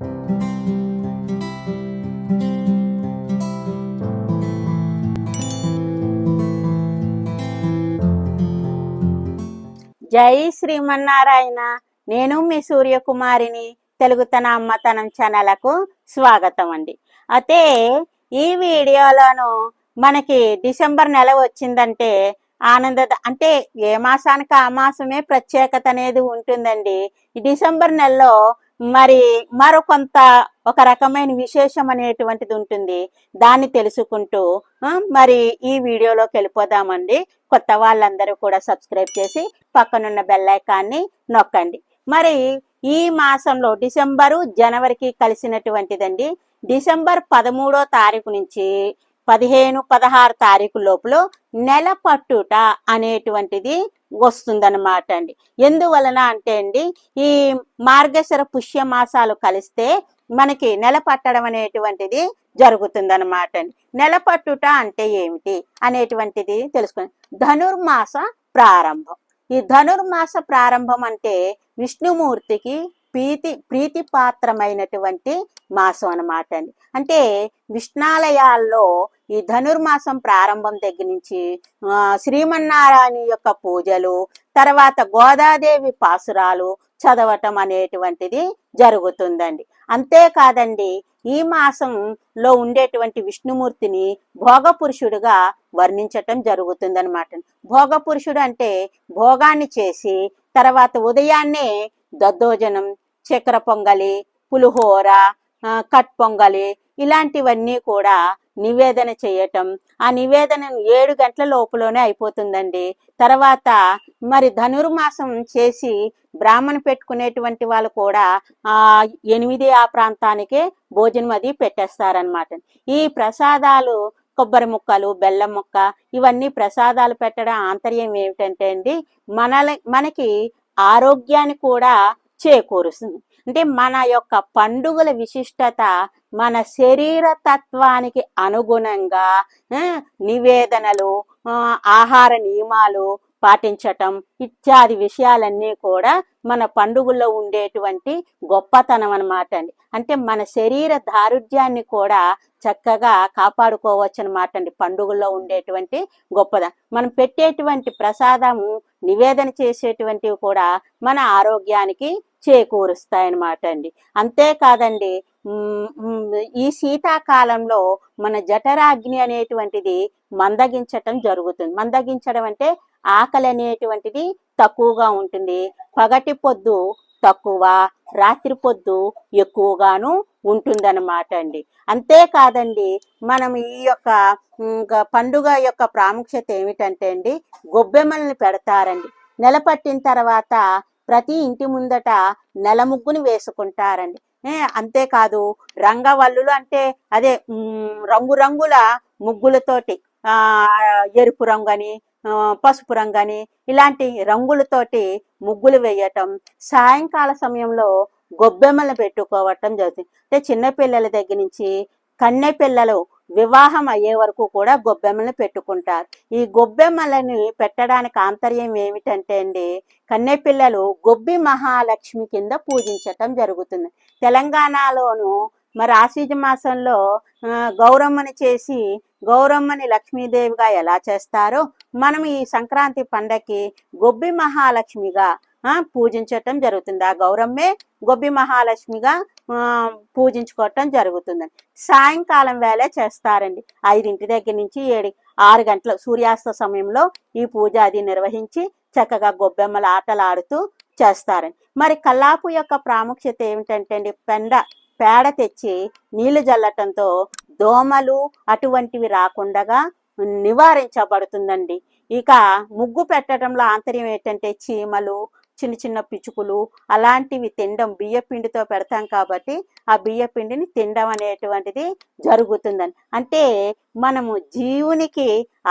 జై శ్రీమన్నారాయణ. నేను మీ సూర్యకుమారిని. తెలుగుతన అమ్మతనం ఛానల్కు స్వాగతం అండి. అయితే ఈ వీడియోలోను మనకి డిసెంబర్ నెల వచ్చిందంటే ఆనంద అంటే ఏ మాసానికి ఆ మాసమే ప్రత్యేకత అనేది ఉంటుందండి. ఈ డిసెంబర్ నెలలో మరి మరో కొంత ఒక రకమైన విశేషం అనేటువంటిది ఉంటుంది. దాన్ని తెలుసుకుంటూ మరి ఈ వీడియోలోకి వెళ్ళిపోదామండి. కొత్త వాళ్ళందరూ కూడా సబ్స్క్రైబ్ చేసి పక్కనున్న బెల్లైకాన్ని నొక్కండి. మరి ఈ మాసంలో డిసెంబరు జనవరికి కలిసినటువంటిదండి. డిసెంబర్ పదమూడో తారీఖు నుంచి పదిహేను పదహారు తారీఖు లోపల నెల పట్టుట అనేటువంటిది వస్తుందన్నమాట అండి. ఎందువలన అంటే అండి ఈ మార్గశర పుష్యమాసాలు కలిస్తే మనకి నెల పట్టడం అనేటువంటిది జరుగుతుందన్నమాట అండి. నెల పట్టుట అంటే ఏమిటి అనేటువంటిది తెలుసుకుని ధనుర్మాస ప్రారంభం. ఈ ధనుర్మాస ప్రారంభం అంటే విష్ణుమూర్తికి ప్రీతి ప్రీతిపాత్రమైనటువంటి మాసం అన్నమాట అండి. అంటే విష్ణాలయాల్లో ఈ ధనుర్మాసం ప్రారంభం దగ్గర నుంచి శ్రీమన్నారాయణ యొక్క పూజలు తర్వాత గోదాదేవి పాసురాలు చదవటం అనేటువంటిది జరుగుతుందండి. అంతేకాదండి ఈ మాసంలో ఉండేటువంటి విష్ణుమూర్తిని భోగపురుషుడుగా వర్ణించటం జరుగుతుందన్నమాట భోగపురుషుడు అంటే భోగాన్ని చేసి తర్వాత ఉదయాన్నే దద్దోజనం చక్కెర పొంగలి పులిహోర కట్ పొంగలి ఇలాంటివన్నీ కూడా నివేదన చేయటం. ఆ నివేదన ఏడు గంటల లోపులోనే అయిపోతుందండి. తర్వాత మరి ధనుర్మాసం చేసి బ్రాహ్మణ పెట్టుకునేటువంటి వాళ్ళు కూడా ఆ ఎనిమిది ఆ ప్రాంతానికే భోజనం అది పెట్టేస్తారనమాట ఈ ప్రసాదాలు కొబ్బరి ముక్కలు బెల్లం ముక్క ఇవన్నీ ప్రసాదాలు పెట్టడం ఆంతర్యం ఏమిటంటే అండి మనల మనకి ఆరోగ్యాన్ని కూడా చేకూరుస్తుంది. అంటే మన యొక్క పండుగల విశిష్టత మన శరీర తత్వానికి అనుగుణంగా నివేదనలు ఆహార నియమాలు పాటించటం ఇత్యాది విషయాలన్నీ కూడా మన పండుగల్లో ఉండేటువంటి గొప్పతనం అనమాట అండి. అంటే మన శరీర దారుఢ్యాన్ని కూడా చక్కగా కాపాడుకోవచ్చు అనమాట అండి పండుగల్లో ఉండేటువంటి గొప్పదనం మనం పెట్టేటువంటి ప్రసాదము నివేదన చేసేటువంటివి కూడా మన ఆరోగ్యానికి చేకూరుస్తాయన్నమాట అండి అంతేకాదండి ఈ శీతాకాలంలో మన జఠరాగ్ని అనేటువంటిది మందగించటం జరుగుతుంది. మందగించడం అంటే ఆకలి అనేటువంటిది తక్కువగా ఉంటుంది. పగటి పొద్దు తక్కువ రాత్రి పొద్దు ఎక్కువగాను ఉంటుందన్నమాట అండి అంతేకాదండి మనం ఈ యొక్క పండుగ యొక్క ప్రాముఖ్యత ఏమిటంటే అండి గొబ్బెమ్మల్ని పెడతారండి. నెల పట్టిన తర్వాత ప్రతి ఇంటి ముందట నెల ముగ్గుని వేసుకుంటారండి. అంతేకాదు రంగవల్లులు అంటే అదే రంగురంగుల ముగ్గులతోటి ఎరుపు రంగు అని పసుపు రంగు అని ఇలాంటి రంగులతోటి ముగ్గులు వేయటం సాయంకాల సమయంలో గొబ్బెమ్మలు పెట్టుకోవటం జరుగుతుంది. అంటే చిన్నపిల్లల దగ్గర నుంచి కన్నె పిల్లలు వివాహం అయ్యే వరకు కూడా గొబ్బెమ్మలను పెట్టుకుంటారు. ఈ గొబ్బెమ్మలని పెట్టడానికి ఆంతర్యం ఏమిటంటే అండి కన్నె పిల్లలు గొబ్బి మహాలక్ష్మి కింద పూజించటం జరుగుతుంది. తెలంగాణలోను మరి ఆశ్వీజ మాసంలో గౌరమ్మని చేసి గౌరమ్మని లక్ష్మీదేవిగా ఎలా చేస్తారో మనం ఈ సంక్రాంతి పండగకి గొబ్బి మహాలక్ష్మిగా పూజించటం జరుగుతుంది. ఆ గౌరమ్మే గొబ్బి మహాలక్ష్మిగా పూజించుకోవటం జరుగుతుంది సాయంకాలం వేళ చేస్తారండి. ఐదింటి దగ్గర నుంచి ఏడు ఆరు గంటల సూర్యాస్త సమయంలో ఈ పూజ అది నిర్వహించి చక్కగా గొబ్బెమ్మల ఆటలు ఆడుతూ చేస్తారండి. మరి కల్లాపు యొక్క ప్రాముఖ్యత ఏమిటంటే అండి పెండ పేడ తెచ్చి నీళ్ళు జల్లటంతో దోమలు అటువంటివి రాకుండా నివారించబడుతుందండి. ఇక ముగ్గు పెట్టడంలో ఆంతర్యం ఏంటంటే చీమలు చిన్న చిన్న పిచుకులు అలాంటివి తినడం బియ్య పిండితో పెడతాం కాబట్టి ఆ బియ్య పిండిని తినడం అనేటువంటిది జరుగుతుందని. అంటే మనము జీవునికి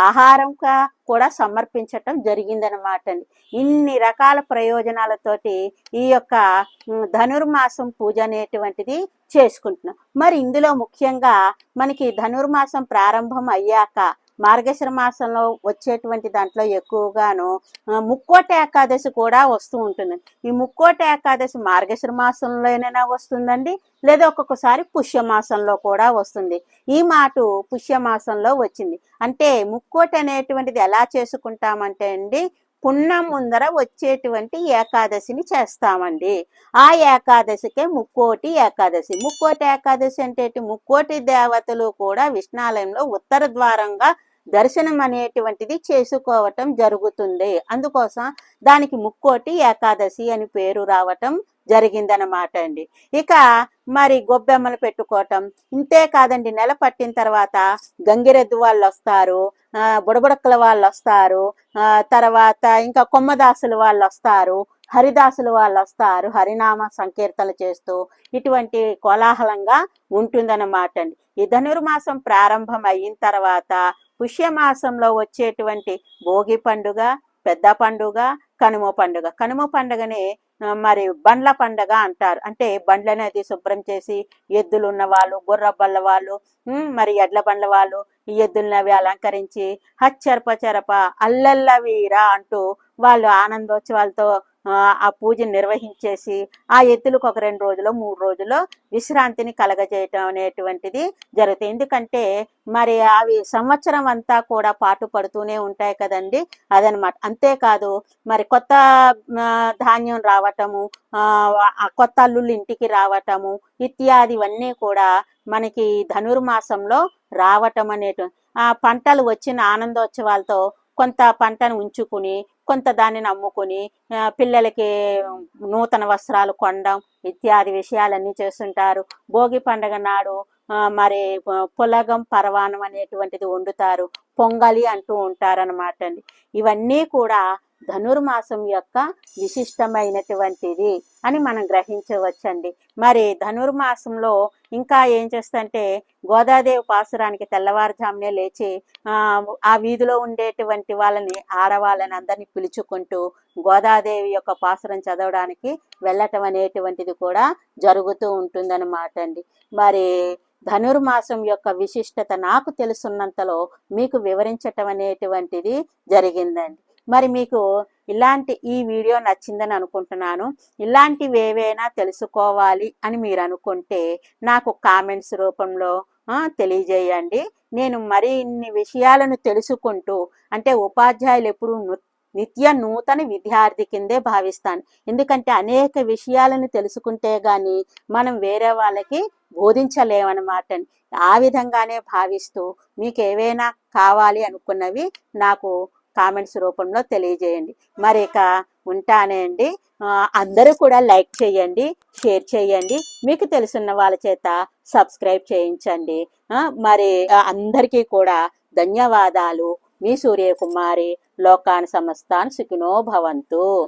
ఆహారంగా కూడా సమర్పించటం జరిగిందనమాట అండి ఇన్ని రకాల ప్రయోజనాలతోటి ఈ యొక్క ధనుర్మాసం పూజ అనేటువంటిది చేసుకుంటున్నాం. మరి ఇందులో ముఖ్యంగా మనకి ధనుర్మాసం ప్రారంభం అయ్యాక మార్గశిర మాసంలో వచ్చేటువంటి దాంట్లో ఎక్కువగాను ముక్కోట ఏకాదశి కూడా వస్తూ ఉంటుంది. ఈ ముక్కోట ఏకాదశి మార్గశిర మాసంలోనైనా వస్తుందండి లేదా ఒక్కొక్కసారి పుష్యమాసంలో కూడా వస్తుంది. ఈ మాట పుష్యమాసంలో వచ్చింది. అంటే ముక్కోటి అనేటువంటిది ఎలా చేసుకుంటామంటే అండి పున్నం ముందర వచ్చేటువంటి ఏకాదశిని చేస్తామండి. ఆ ఏకాదశికే ముక్కోటి ఏకాదశి. ముక్కోటి ఏకాదశి అంటే ముక్కోటి దేవతలు కూడా విష్ణాలయంలో ఉత్తర ద్వారంగా దర్శనం అనేటువంటిది చేసుకోవటం జరుగుతుంది. అందుకోసం దానికి ముక్కోటి ఏకాదశి అని పేరు రావటం జరిగిందనమాట అండి ఇక మరి గొబ్బెమ్మలు పెట్టుకోవటం ఇంతే కాదండి. నెల పట్టిన తర్వాత గంగిరెద్దు వాళ్ళు వస్తారు బుడబుడక్కల వాళ్ళు వస్తారు తర్వాత ఇంకా కొమ్మదాసులు వాళ్ళు వస్తారు హరిదాసులు వాళ్ళు వస్తారు హరినామ సంకీర్తనలు చేస్తూ ఇటువంటి కోలాహలంగా ఉంటుందన్నమాట అండి ఈ ధనుర్మాసం ప్రారంభం అయిన తర్వాత పుష్యమాసంలో వచ్చేటువంటి భోగి పండుగ పెద్ద పండుగ కనుమ పండుగ. కనుమ పండుగని మరి బండ్ల పండగ అంటారు. అంటే బండ్లని అది శుభ్రం చేసి ఎద్దులు ఉన్న వాళ్ళు గుర్ర బళ్ళ వాళ్ళు మరి ఎడ్ల బండ్ల వాళ్ళు ఈ ఎద్దుల్ని అవి అలంకరించి హచ్చరప చెరప అల్లల్ల వీర అంటూ వాళ్ళు ఆనందోత్సవాలతో ఆ, ఆ పూజను నిర్వహించేసి ఆ ఎద్దులకు ఒక రెండు రోజులు మూడు రోజులు విశ్రాంతిని కలగజేయటం అనేటువంటిది జరుగుతుంది. ఎందుకంటే మరి అవి సంవత్సరం అంతా కూడా పాటు పడుతూనే ఉంటాయి కదండి. అదనమాట. అంతేకాదు మరి కొత్త ధాన్యం రావటము కొత్త అల్లుళ్ళు ఇంటికి రావటము ఇత్యాదివన్నీ కూడా మనకి ధనుర్మాసంలో రావటం అనేటు ఆ పంటలు వచ్చిన ఆనందోత్సవాలతో కొంత పంటను ఉంచుకుని కొంత దానిని అమ్ముకుని పిల్లలకి నూతన వస్త్రాలు కొనడం ఇత్యాది విషయాలన్నీ చేస్తుంటారు. భోగి పండగ నాడు మరి పులగం పొలగం పరవానం అనేటువంటిది వండుతారు. పొంగలి అంటూ ఉంటారనమాట అండి. ఇవన్నీ కూడా ధనుర్మాసం యొక్క విశిష్టమైనటువంటిది అని మనం గ్రహించవచ్చండి. మరి ధనుర్మాసంలో ఇంకా ఏం చేస్తంటే గోదాదేవి పాసురానికి తెల్లవారుజామునే లేచి ఆ, వీధిలో ఉండేటువంటి వాళ్ళని ఆడవాళ్ళని అందరినీ పిలుచుకుంటూ గోదాదేవి యొక్క పాసురం చదవడానికి వెళ్ళటం అనేటువంటిది కూడా జరుగుతూ ఉంటుందన్నమాట అండి మరి ధనుర్మాసం యొక్క విశిష్టత నాకు తెలుసున్నంతలో మీకు వివరించటం అనేటువంటిది జరిగిందండి. మరి మీకు ఇలాంటి ఈ వీడియో నచ్చిందని అనుకుంటున్నాను. ఇలాంటివి ఏవైనా తెలుసుకోవాలి అని మీరు అనుకుంటే నాకు కామెంట్స్ రూపంలో తెలియజేయండి. నేను మరిన్ని విషయాలను తెలుసుకుంటూ అంటే ఉపాధ్యాయులు ఎప్పుడు నిత్య నూతన విద్యార్థి కిందే భావిస్తాను. ఎందుకంటే అనేక విషయాలను తెలుసుకుంటే గాని మనం వేరే వాళ్ళకి బోధించలేమన్నమాట. ఆ విధంగానే భావిస్తూ మీకు ఏవైనా కావాలి అనుకున్నవి నాకు కామెంట్స్ రూపంలో తెలియజేయండి. మరి ఇక ఉంటానే అండి. అందరూ కూడా లైక్ చేయండి షేర్ చేయండి. మీకు తెలుసున్న వాళ్ళ చేత సబ్స్క్రైబ్ చేయించండి. మరి అందరికీ కూడా ధన్యవాదాలు. మీ సూర్యకుమారి లోకాన్ సమస్తాన్ సుఖినో భవంతు.